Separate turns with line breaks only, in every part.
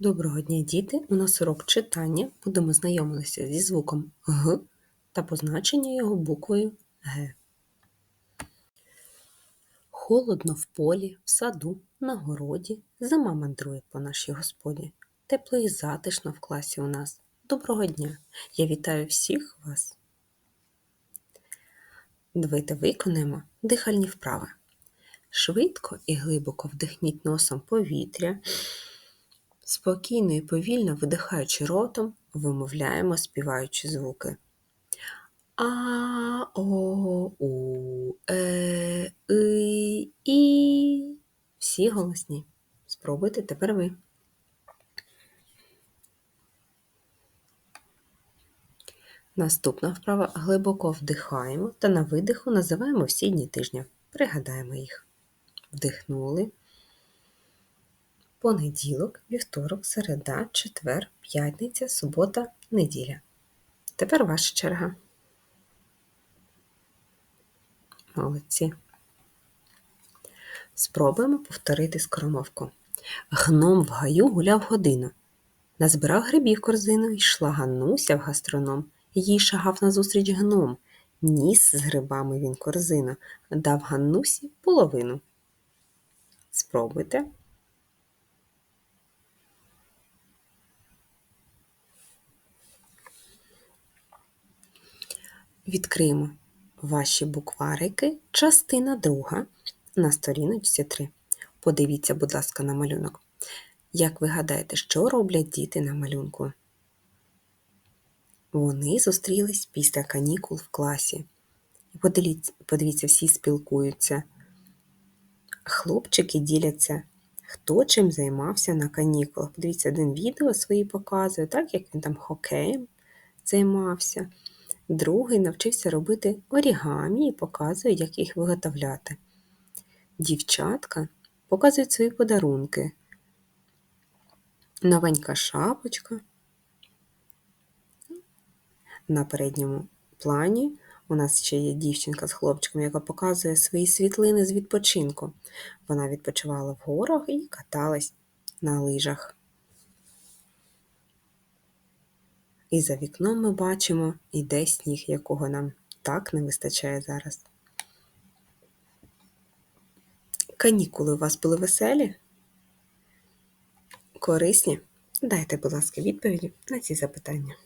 Доброго дня, діти! У нас урок читання. Будемо знайомитися зі звуком Г та позначення його буквою Г. Холодно в полі, в саду, на городі, зима мандрує по нашій господі. Тепло і затишно в класі у нас. Доброго дня! Я вітаю всіх вас. Давайте виконаємо дихальні вправи. Швидко і глибоко вдихніть носом повітря. Спокійно і повільно видихаючи ротом, вимовляємо співаючі звуки. А, О, У, Е, И, І. Всі голосні. Спробуйте тепер ви. Наступна вправа глибоко вдихаємо та на видиху називаємо всі дні тижня. Пригадаємо їх. Вдихнули. Понеділок, вівторок, середа, четвер, п'ятниця, субота, неділя. Тепер ваша черга. Молодці. Спробуємо повторити скоромовку. Гном в гаю гуляв годину. Назбирав грибів корзину, йшла Ганнуся в гастроном. Їй шагав назустріч гном. Ніс з грибами він корзину, дав Ганнусі половину. Спробуйте. Відкриємо ваші букварики, частина друга на сторіночці 3. Подивіться, будь ласка, на малюнок. Як ви гадаєте, що роблять діти на малюнку? Вони зустрілись після канікул в класі. Подивіться, всі спілкуються. Хлопчики діляться, хто чим займався на канікулах. Подивіться, один відео свої показує, так як він там хокеєм займався. Другий навчився робити орігамі і показує, як їх виготовляти. Дівчатка показують свої подарунки. Новенька шапочка. На передньому плані у нас ще є дівчинка з хлопчиком, яка показує свої світлини з відпочинку. Вона відпочивала в горах і каталась на лижах. І за вікном ми бачимо іде сніг, якого нам так не вистачає зараз. Канікули у вас були веселі? Корисні? Дайте, будь ласка, відповіді на ці запитання.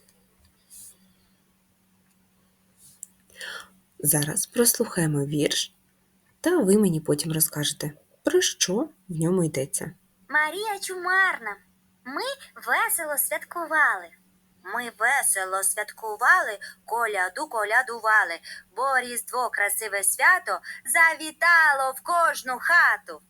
Зараз прослухаємо вірш, та ви мені потім розкажете, про що в ньому йдеться.
Марія Чумарна. Ми весело святкували. Ми весело святкували, коляду колядували, бо Різдво красиве свято завітало в кожну хату.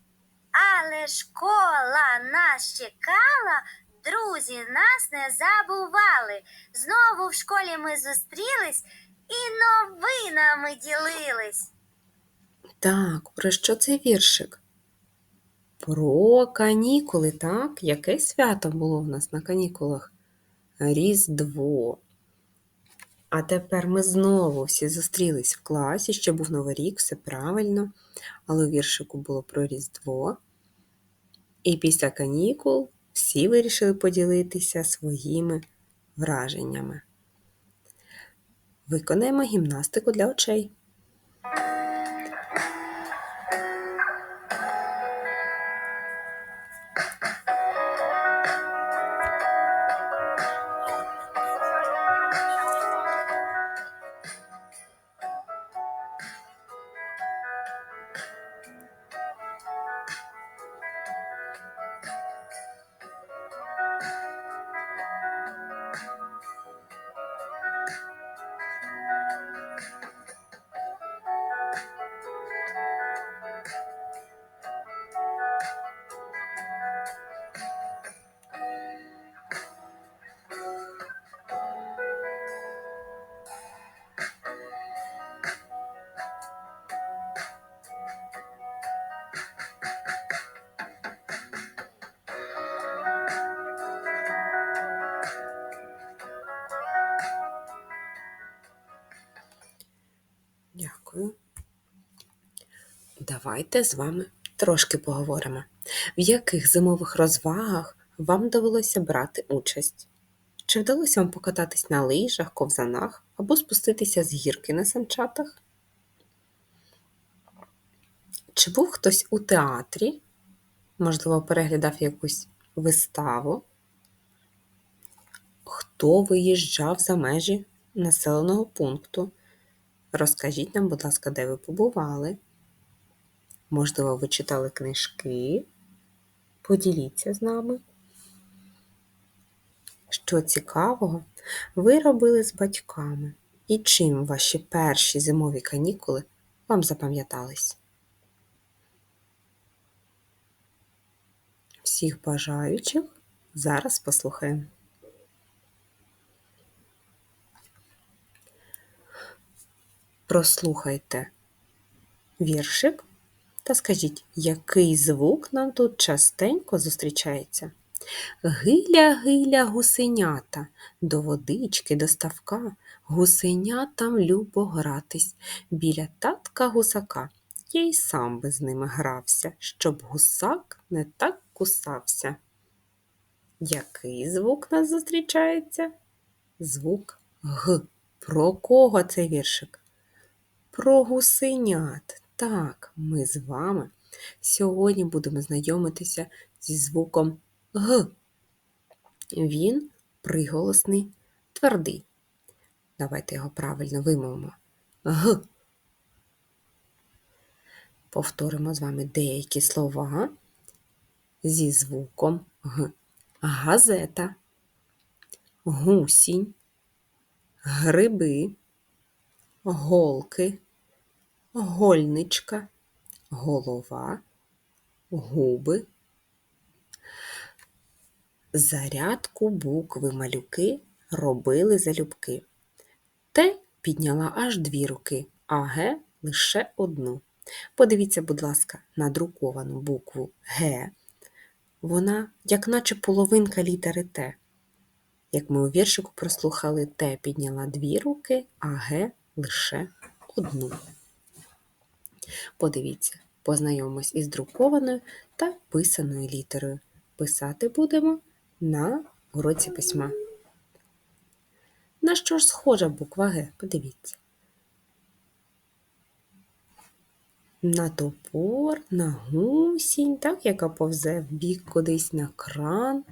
Але школа нас чекала, друзі нас не забували. Знову в школі ми зустрілись і новинами ділились.
Так, про що цей віршик? Про канікули, так? Яке свято було в нас на канікулах? Різдво. А тепер ми знову всі зустрілись в класі, ще був Новий рік, все правильно. Але у віршику було про Різдво. І після канікул всі вирішили поділитися своїми враженнями. Виконаємо гімнастику для очей. Давайте з вами трошки поговоримо. В яких зимових розвагах вам довелося брати участь? Чи вдалося вам покататись на лижах, ковзанах або спуститися з гірки на санчатах? Чи був хтось у театрі? Можливо, переглядав якусь виставу? Хто виїжджав за межі населеного пункту? Розкажіть нам, будь ласка, де ви побували? Можливо, ви читали книжки? Поділіться з нами. Що цікавого ви робили з батьками і чим ваші перші зимові канікули вам запам'ятались? Всіх бажаючих зараз послухаємо. Прослухайте віршик та скажіть, який звук нам тут частенько зустрічається. Гиля, гиля, гусенята, до водички, до ставка, гусенятам любо гратись, біля татка гусака. Я й сам би з ними грався, щоб гусак не так кусався. Який звук нас зустрічається? Звук Г. Про кого цей віршик? Про гусенят. Так, ми з вами сьогодні будемо знайомитися зі звуком Г. Він приголосний твердий. Давайте його правильно вимовимо. Г. Повторимо з вами деякі слова зі звуком Г. Газета, гусінь, гриби, голки, гольничка, голова, губи. Зарядку букви малюки робили залюбки. Т підняла аж дві руки, а Г лише одну. Подивіться, будь ласка, на друковану букву Г. Вона, як наче половинка літери Т. Як ми у віршику прослухали, Т підняла дві руки, а Г лише одну. Подивіться, познайомимось із друкованою та писаною літерою. Писати будемо на уроці письма. На що ж схожа буква Г? Подивіться. На топор, на гусінь, так, яка повзе в бік кудись на кран.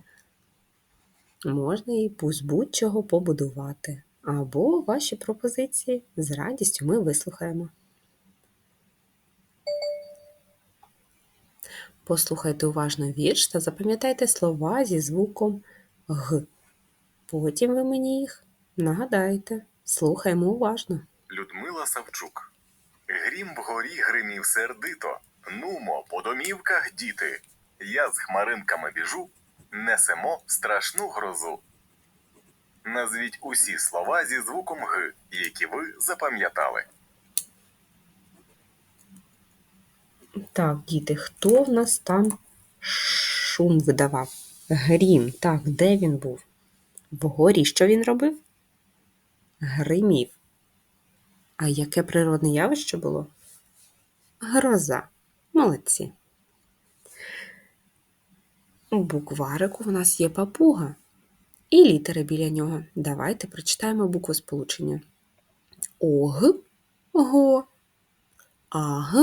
Можна і будь-чого побудувати. Або ваші пропозиції з радістю ми вислухаємо. Послухайте уважно вірш та запам'ятайте слова зі звуком Г. Потім ви мені їх нагадаєте. Слухаємо уважно.
Людмила Савчук. Грім вгорі гримів сердито. Нумо, по домівках діти. Я з хмаринками біжу, несемо страшну грозу. Назвіть усі слова зі звуком Г, які ви запам'ятали.
Так, діти, хто в нас там шум видавав? Грім. Так, де він був? Вгорі що він робив? Гримів. А яке природне явище було? Гроза. Молодці. У букварику в нас є папуга і літери біля нього. Давайте прочитаємо букву сполучення. Ог, го, аг,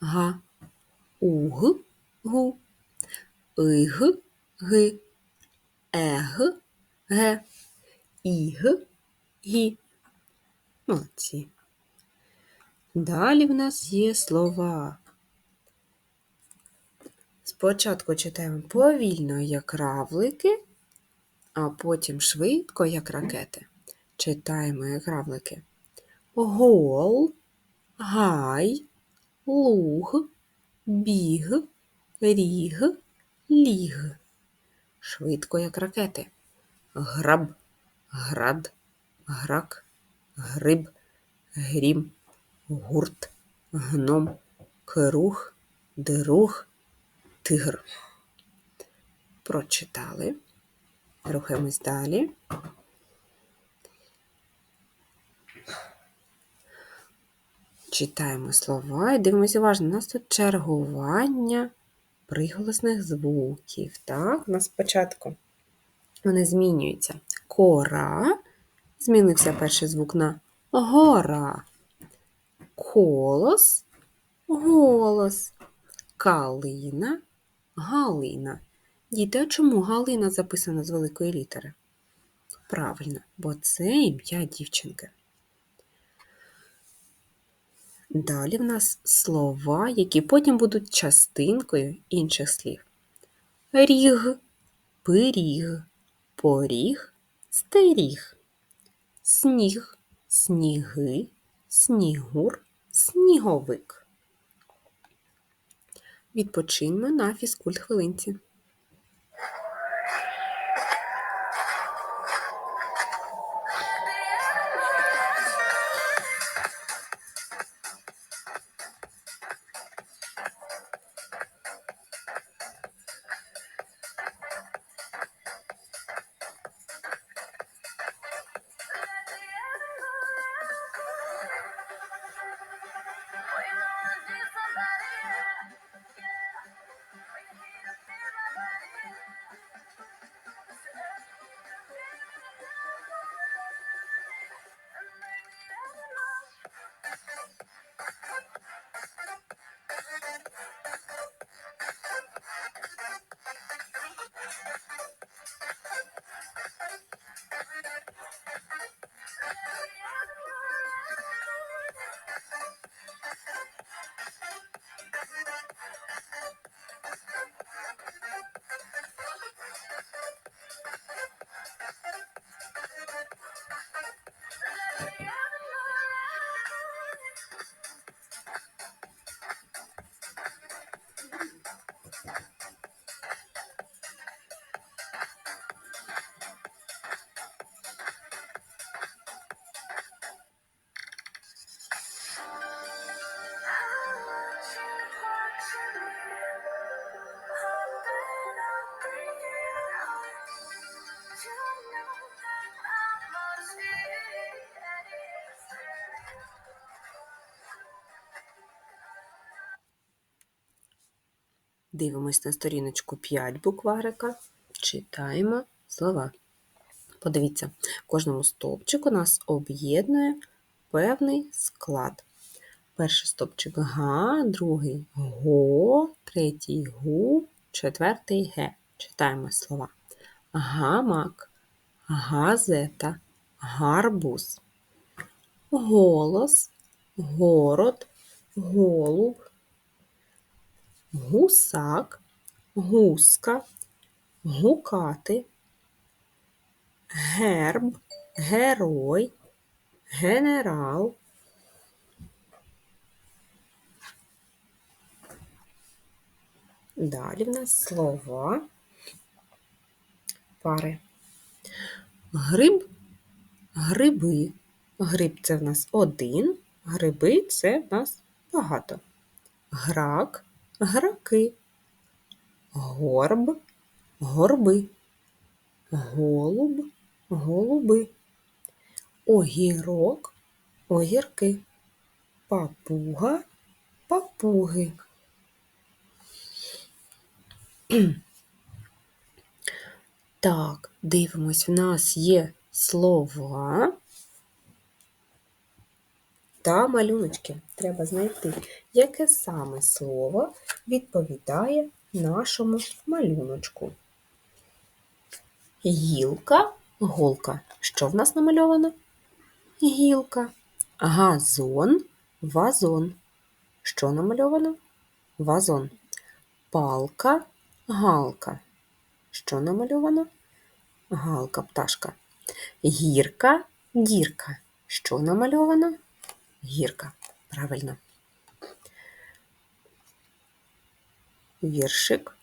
га, уг, гу, иг, ги, ег, ге, іг, гі. Молодці. Далі в нас є слова. Спочатку читаємо повільно, як равлики, а потім швидко, як ракети. Читаємо як равлики. Гол, гай, луг, біг, ріг, ліг. Швидко, як ракети. Граб, град, грак, гриб, грім, гурт, гном, керух, дирух, тигр. Прочитали. Рухаємось далі. Читаємо слова і дивимося уважно. У нас тут чергування приголосних звуків. Так, у нас спочатку вони змінюються. Кора. Змінився перший звук на гора. Колос, голос. Калина, галина. Діти, а чому Галина записана з великої літери? Правильно, бо це ім'я дівчинки. Далі в нас слова, які потім будуть частинкою інших слів. Ріг, пиріг, поріг, стеріг, сніг, сніги, снігур, сніговик. Відпочиньмо на фізкульт хвилинці. Yeah. Дивимось на сторіночку 5 букварика, читаємо слова. Подивіться, в кожному стовпчику нас об'єднує певний склад. Перший стовпчик га, другий го, третій гу, четвертий ге. Читаємо слова. Гамак, газета, гарбуз, голос, город, голуб, гусак, гуска, гукати, герб, герой, генерал. Далі в нас слова пари. Гриб, гриби. Гриб це в нас один, гриби це в нас багато. Грак, граки, горб, горби, голуб, голуби, огірок, огірки, папуга, папуги. Так, дивимось, в нас є слова та малюночки. Треба знайти, яке саме слово відповідає нашому малюночку. Гілка, голка. Що в нас намальовано? Гілка. Газон, вазон. Що намальовано? Вазон. Палка, галка. Що намальовано? Галка, пташка. Гірка, дірка. Що намальовано? Гірка. Правильно. Віршик.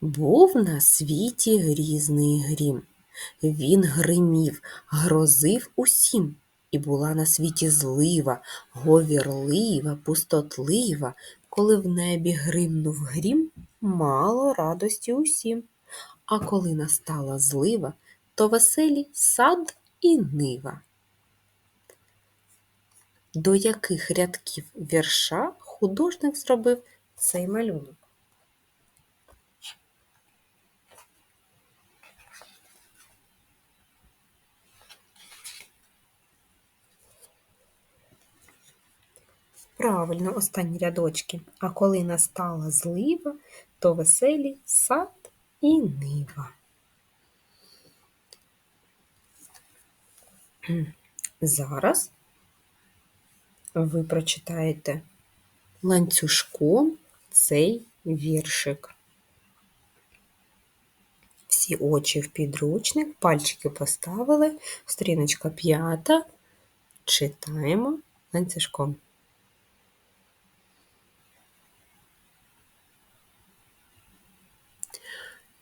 Був на світі грізний грім. Він гримів, грозив усім. І була на світі злива, говірлива, пустотлива. Коли в небі гримнув грім, мало радості усім. А коли настала злива, то веселі сад і нива. До яких рядків вірша художник зробив цей малюнок? Правильно останні рядочки. А коли настала злива, то веселі сад і нива. Зараз ви прочитаєте ланцюжком цей віршик. Всі очі в підручник, пальчики поставили, сторіночка п'ята. Читаємо ланцюжком.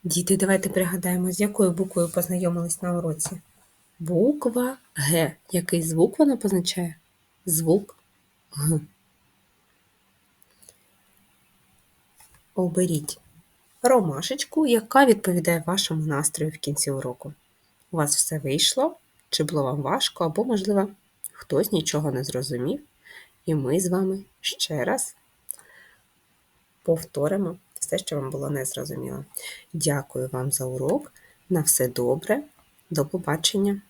Діти, давайте пригадаємо, з якою буквою познайомились на уроці. Буква Г. Який звук вона позначає? Звук. Оберіть ромашечку, яка відповідає вашому настрою в кінці уроку. У вас все вийшло? Чи було вам важко, або, можливо, хтось нічого не зрозумів, і ми з вами ще раз повторимо все, що вам було незрозуміло. Дякую вам за урок. На все добре. До побачення!